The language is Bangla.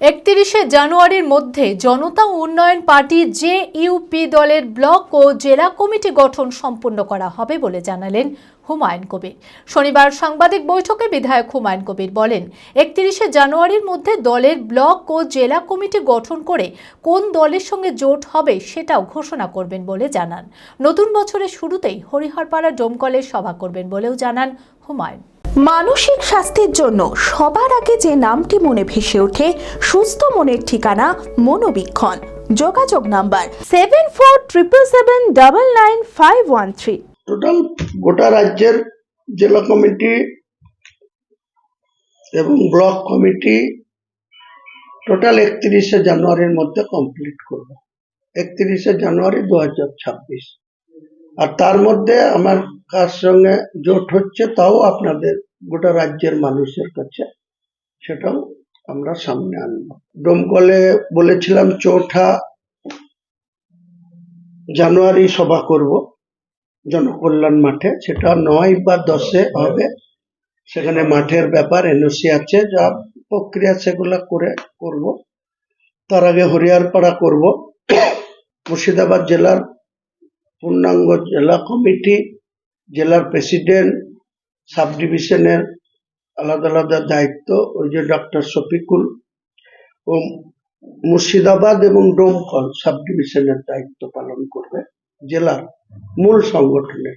একত্রিশে জানুয়ারির মধ্যে Janata Unnayan party J UP দলের ব্লক ও জেলা কমিটি গঠন সম্পন্ন করা হবে বলে জানালেন হুমায়ুন কবির। শনিবার সাংবাদিক বৈঠকে বিধায়ক হুমায়ুন কবির বলেন, একত্রিশে জানুয়ারির মধ্যে দলের ব্লক ও জেলা কমিটি গঠন করে কোন দলের সঙ্গে জোট হবে সেটাও ঘোষণা করবেন বলে জানান। নতুন বছরের শুরুতেই হরিহরপাড়া ডোমকলের সভা করবেন বলেও জানান হুমায়ুন। মানসিক স্বাস্থ্যের জন্য সবার আগে যে নামটি মনে ভেসে ওঠে, সুস্থ মনের ঠিকানা মনোবীক্ষণ। যোগাযোগ number seven four triple seven double nine five one three total গোটা রাজ্যের জেলা কমিটি এবং ব্লক কমিটি টোটাল একত্রিশে জানুয়ারির মধ্যে কমপ্লিট করব। একত্রিশে জানুয়ারি দু হাজার ছাব্বিশ। আর তার মধ্যে আমার কার সঙ্গে জোট হচ্ছে তাও আপনাদের গোটা রাজ্যের মানুষের কাছে সেটাও আমরা সামনে আনব। ডোমকলে বলেছিলাম, চৌঠা জানুয়ারি সভা করব জনকল্যাণ মাঠে। সেটা নয় বা দশে হবে। সেখানে মাঠের ব্যাপার, এনওসি আছে, যা প্রক্রিয়া সেগুলা করে করব। তার আগে হরিয়ারপাড়া করব। মুর্শিদাবাদ জেলার পূর্ণাঙ্গ জেলা কমিটি, জেলার প্রেসিডেন্ট সাব ডিভিশনের আলাদা আলাদা দায়িত্ব, ওই যে ডক্টর শফিকুল ও মুর্শিদাবাদ এবং ডোমকল সাব ডিভিশনের দায়িত্ব পালন করবে জেলার মূল সংগঠনের।